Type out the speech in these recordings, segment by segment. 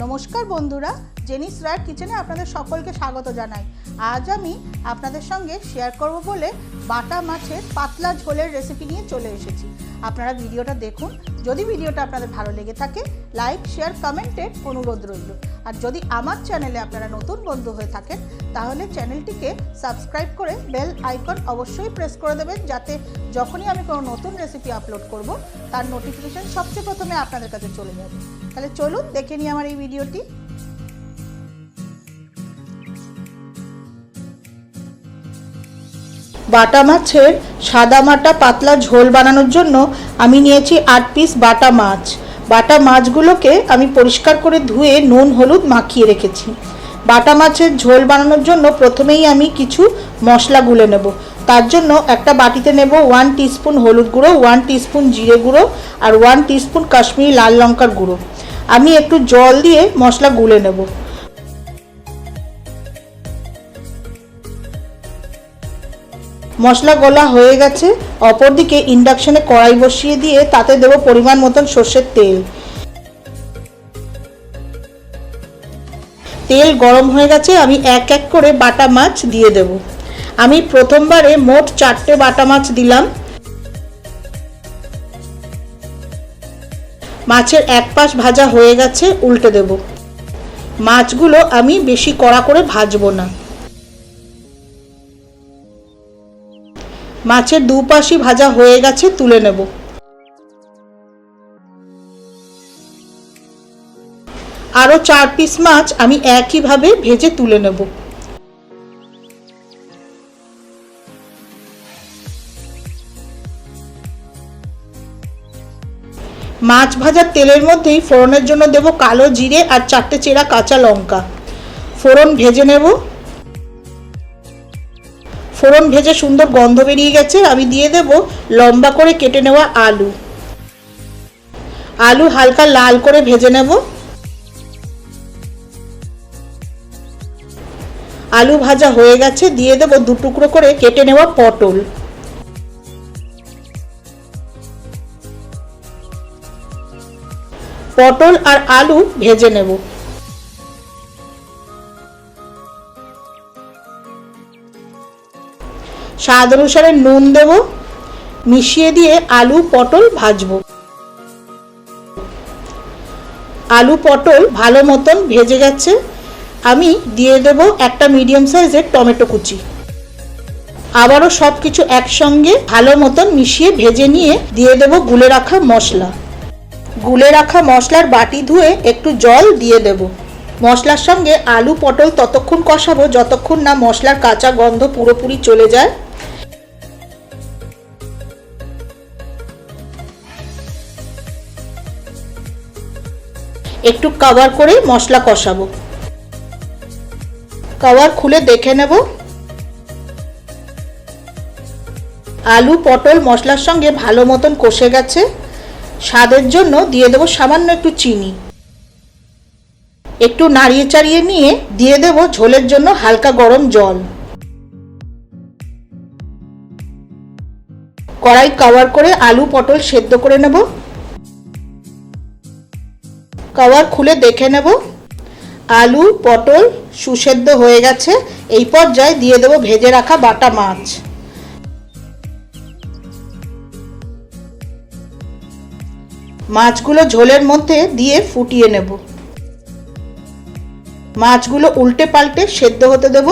নমস্কার বন্ধুরা, জেনিস রায়ের কিচেনে আপনাদের সকলকে স্বাগত জানাই। আজ আমি আপনাদের সঙ্গে শেয়ার করব বলে বাটা মাছের পাতলা ঝোলের রেসিপি নিয়ে চলে এসেছি। আপনারা ভিডিওটা দেখুন, যদি ভিডিওটা আপনাদের ভালো লেগে থাকে লাইক শেয়ার কমেন্টে অনুরোধ রইল। আর যদি আমার চ্যানেলে আপনারা নতুন বন্ধু হয়ে থাকেন, তাহলে চ্যানেলটিকে সাবস্ক্রাইব করে বেল আইকন অবশ্যই প্রেস করে দেবেন, যাতে যখনই আমি কোনো নতুন রেসিপি আপলোড করব, তার নোটিফিকেশান সবচেয়ে প্রথমে আপনাদের কাছে চলে যাবে। তাহলে চলুন দেখে নিই আমার এই ভিডিওটি। বাটা মাছের সাদা মাটা পাতলা ঝোল বানানোর জন্য আমি নিয়েছি আট পিস বাটা মাছ। বাটা মাছগুলোকে আমি পরিষ্কার করে ধুয়ে নুন, হলুদ মাখিয়ে রেখেছি। বাটা মাছের ঝোল বানানোর জন্য প্রথমেই আমি কিছু মশলা গুলে নেব। তার জন্য একটা বাটিতে নেব ওয়ান টিস্পুন হলুদ গুঁড়ো ওয়ান টিস্পুন জিরে গুঁড়ো আর ওয়ান টিস্পুন কাশ্মীরি লাল লঙ্কার গুঁড়ো। আমি একটু জল দিয়ে মশলা গুলে নেব। মশলা গলা হয়ে গেছে। অপরদিকে ইন্ডাকশনে কড়াই বসিয়ে দিয়ে তাতে দেবো পরিমাণ মতন সর্ষের তেল। তেল গরম হয়ে গেছে, আমি এক এক করে বাটা মাছ দিয়ে দেব। আমি প্রথমবারে মোট চারটে বাটা মাছ দিলাম। মাছের এক পাশ ভাজা হয়ে গেছে, উল্টে দেব। মাছগুলো আমি বেশি কড়া করে ভাজবো না। মাছের দুপাশই ভাজা হয়ে গেছে, তুলে নেব। আরও চার পিস মাছ আমি একইভাবে ভেজে তুলে নেব। মাছ ভাজার তেলের মধ্যেই ফোড়নের জন্য দেব কালো জিরে আর চারটে চেরা কাঁচা লঙ্কা। ফোড়ন ভেজে নেব। ফোড়ন ভেজে সুন্দর গন্ধ বেরিয়ে গেছে, আমি দিয়ে দেব লম্বা করে কেটে নেওয়া আলু। আলু হালকা লাল করে ভেজে নেব। আলু ভাজা হয়ে গেছে, দিয়ে দেব দু টুকরো করে কেটে নেওয়া পটল। পটল আর আলু ভেজে নেব। স্বাদ অনুসারে নুন দেব, মিশিয়ে দিয়ে আলু পটল ভাজবো। আলু পটল ভালো মতন ভেজে গেছে, আমি দিয়ে দেব একটা মিডিয়াম সাইজের টমেটো কুচি। আবারও সব কিছু একসঙ্গে ভালো মতন মিশিয়ে ভেজে নিয়ে দিয়ে দেব গুলে রাখা মশলা। গুলে রাখা মশলার বাটি ধুয়ে একটু জল দিয়ে দেব। মশলার সঙ্গে আলু, পটল ততক্ষণ কষাবো, যতক্ষণ না মশলার কাঁচা গন্ধ পুরোপুরি চলে যায়। একটু কভার করে মশলা কষাবো। কভার খুলে দেখে নেব। আলু, পটল মশলার সঙ্গে ভালো মতন কষে গেছে। স্বাদের জন্য দিয়ে দেবো সামান্য একটু চিনি। একটু নাড়িয়ে চাড়িয়ে নিয়ে দিয়ে দেব ঝোলের জন্য হালকা গরম জল। কড়াই কভার করে আলু পটল সেদ্ধ করে নেব। কভার খুলে দেখে নেব। আলু, পটল সুসেদ্ধ হয়ে গেছে। এই পর্যায়ে দিয়ে দেবো ভেজে রাখা বাটা মাছ। মাছগুলো ঝোলের মধ্যে দিয়ে ফুটিয়ে নেব। মাছগুলো উল্টে পাল্টে সেদ্ধ হতে দেব।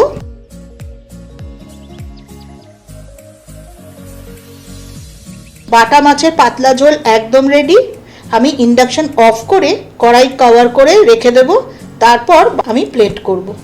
বাটা মাছের পাতলা ঝোল একদম রেডি আমি ইন্ডাকশন অফ করে কড়াই কভার করে রেখে দেব। তারপর আমি প্লেট করব।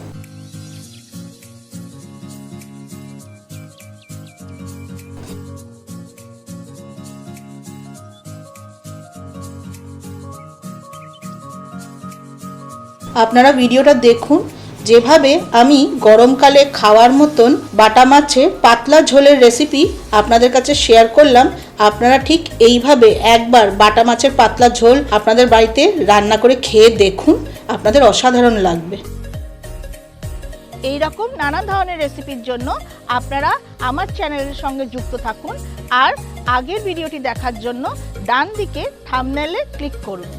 আপনারা ভিডিওটা দেখুন। যেভাবে আমি গরমকালে খাওয়ার মতন বাটা মাছে পাতলা ঝোলের রেসিপি আপনাদের কাছে শেয়ার করলাম, আপনারা ঠিক এইভাবে একবার বাটা মাছের পাতলা ঝোল আপনাদের বাড়িতে রান্না করে খেয়ে দেখুন, আপনাদের অসাধারণ লাগবে। এই রকম নানা ধরনের রেসিপির জন্য আপনারা আমার চ্যানেলের সঙ্গে যুক্ত থাকুন আর আগের ভিডিওটি দেখার জন্য ডান দিকে থামনেলে ক্লিক করুন।